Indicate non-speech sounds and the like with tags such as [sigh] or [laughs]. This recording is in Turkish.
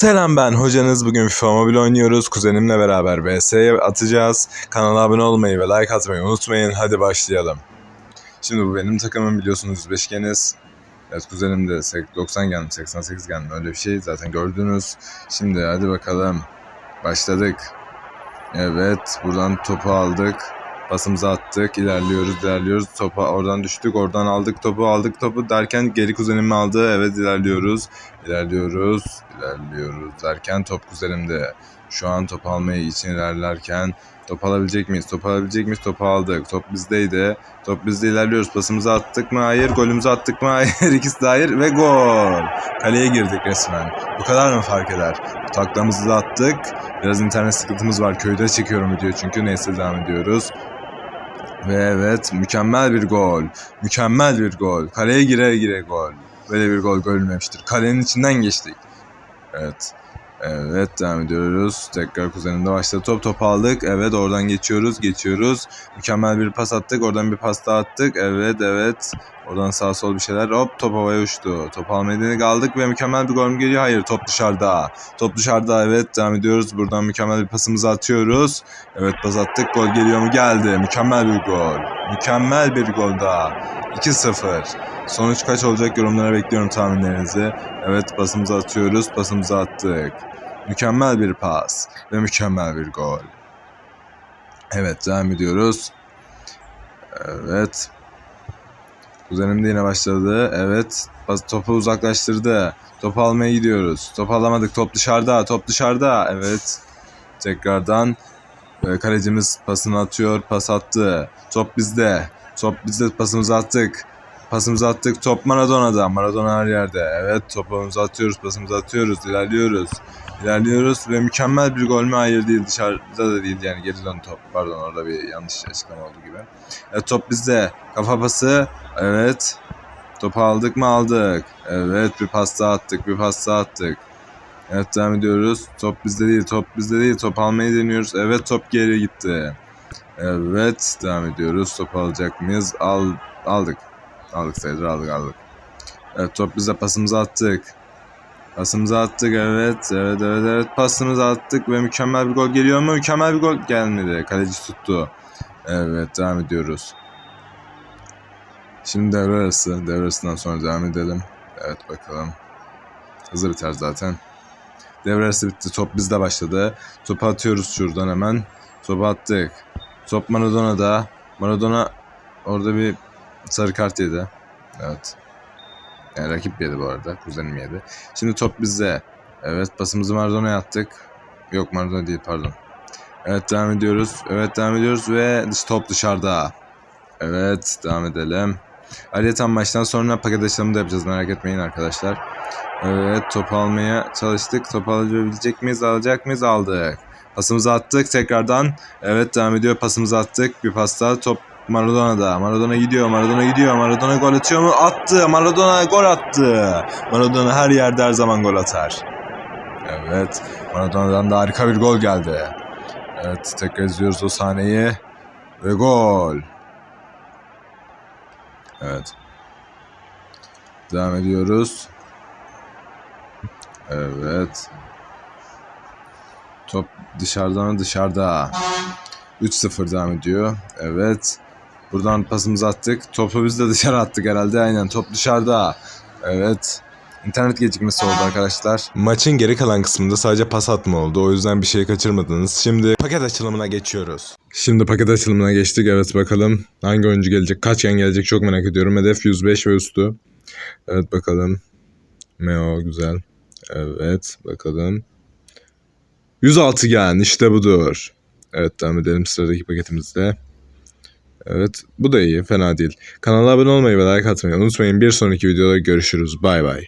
Selam ben hocanız. Bugün FIFA Mobile oynuyoruz. Kuzenimle beraber VS'ye atacağız. Kanala abone olmayı ve like atmayı unutmayın. Hadi başlayalım. Şimdi bu benim takımım biliyorsunuz 105 geniz. Evet kuzenim de sek- 90 gelmiş 88 gelmiş öyle bir şey zaten gördünüz. Şimdi hadi bakalım. Başladık. Evet buradan topu aldık. Pasımızı attık. ilerliyoruz ilerliyoruz. Topa oradan düştük. Oradan aldık topu aldık topu derken geri kuzenim aldı. Evet ilerliyoruz. İlerliyoruz. İlerliyoruz derken top kuzenimde. Şu an top almaya için ilerlerken top alabilecek miyiz? Top alabilecek miyiz? Topu aldık. Top bizdeydi. Top bizde ilerliyoruz. Pasımızı attık mı? Hayır. Golümüzü attık mı? Hayır. [laughs] İkisi de hayır. Ve gol. Kaleye girdik resmen. Bu kadar mı fark eder? Taklamızı da attık. Biraz internet sıkıntımız var. Köyde çekiyorum video çünkü. Neyse devam ediyoruz. Ve evet mükemmel bir gol. Mükemmel bir gol. Kaleye gire gire gol. Böyle bir gol görülmemiştir. Kalenin içinden geçtik. Evet. Evet devam ediyoruz. Tekrar kuzenimde başladı. Top top aldık. Evet oradan geçiyoruz. Geçiyoruz. Mükemmel bir pas attık. Oradan bir pas daha attık. Evet evet. Oradan sağ sol bir şeyler. Hop top havaya uçtu. Top almaya dedik aldık ve mükemmel bir gol geliyor? Hayır top dışarıda. Top dışarıda evet devam ediyoruz. Buradan mükemmel bir pasımızı atıyoruz. Evet pas attık. Gol geliyor mu? Geldi. Mükemmel bir gol. Mükemmel bir gol daha. 2-0. Sonuç kaç olacak yorumlara bekliyorum tahminlerinizi. Evet pasımızı atıyoruz. Pasımızı attık. Mükemmel bir pas ve mükemmel bir gol. Evet devam ediyoruz. Evet. Kuzenim de yine başladı. Evet. Topu uzaklaştırdı. Topu almaya gidiyoruz. Top alamadık. Top dışarıda. Top dışarıda. Evet. Tekrardan e, kalecimiz pasını atıyor. Pas attı. Top bizde. Top bizde pasımızı attık. Pasımızı attık. Top Maradona'da. Maradona her yerde. Evet topumuzu atıyoruz. Pasımızı atıyoruz. İlerliyoruz. İlerliyoruz ve mükemmel bir gol mü? Hayır değil. Dışarıda da değil. Yani geri dön top. Pardon orada bir yanlış açıklama oldu gibi. Evet top bizde. Kafa pası. Evet. Topu aldık mı? Aldık. Evet bir pas attık. Bir pas attık. Evet devam ediyoruz. Top bizde değil. Top bizde değil. Top almayı deniyoruz. Evet top geri gitti. Evet devam ediyoruz. Top alacak mıyız? Al, aldık. Aldık sayılır aldık aldık. Evet top bize pasımızı attık. Pasımızı attık evet evet evet evet pasımızı attık ve mükemmel bir gol geliyor mu? Mükemmel bir gol gelmedi. Kaleci tuttu. Evet devam ediyoruz. Şimdi devre arası. Devre arasından sonra devam edelim. Evet bakalım. Hızlı biter zaten. Devre arası bitti. Top bizde başladı. Topu atıyoruz şuradan hemen. Topu attık. Top Maradona'da. Maradona orada bir sarı kart yedi. Evet. Yani rakip yedi bu arada. Kuzenim yedi. Şimdi top bizde. Evet pasımızı Maradona'ya attık. Yok Maradona değil pardon. Evet devam ediyoruz. Evet devam ediyoruz ve top dışarıda. Evet devam edelim. Ayrıca maçtan sonra paket açılımı da yapacağız merak etmeyin arkadaşlar. Evet top almaya çalıştık. Top alabilecek miyiz? Alacak mıyız? Aldık. Pasımızı attık tekrardan. Evet devam ediyor. Pasımızı attık. Bir pas daha. Top Maradona'da. Maradona gidiyor. Maradona gidiyor. Maradona gol atıyor mu? Attı. Maradona gol attı. Maradona her yerde her zaman gol atar. Evet. Maradona'dan da harika bir gol geldi. Evet tekrar izliyoruz o sahneyi. Ve gol. Evet. Devam ediyoruz. Evet. Top dışarıdan dışarıda. 3-0 devam ediyor. Evet. Buradan pasımızı attık. Topu biz de dışarı attık herhalde. Aynen top dışarıda. Evet. İnternet gecikmesi oldu arkadaşlar. Maçın geri kalan kısmında sadece pas atma oldu. O yüzden bir şey kaçırmadınız. Şimdi paket açılımına geçiyoruz. Şimdi paket açılımına geçtik. Evet bakalım hangi oyuncu gelecek, kaç gen gelecek çok merak ediyorum. Hedef 105 ve üstü. Evet bakalım. Meo güzel. Evet bakalım. 106 gen işte budur. Evet devam edelim sıradaki paketimizde. Evet bu da iyi fena değil. Kanala abone olmayı ve like atmayı unutmayın. Bir sonraki videoda görüşürüz. Bay bay.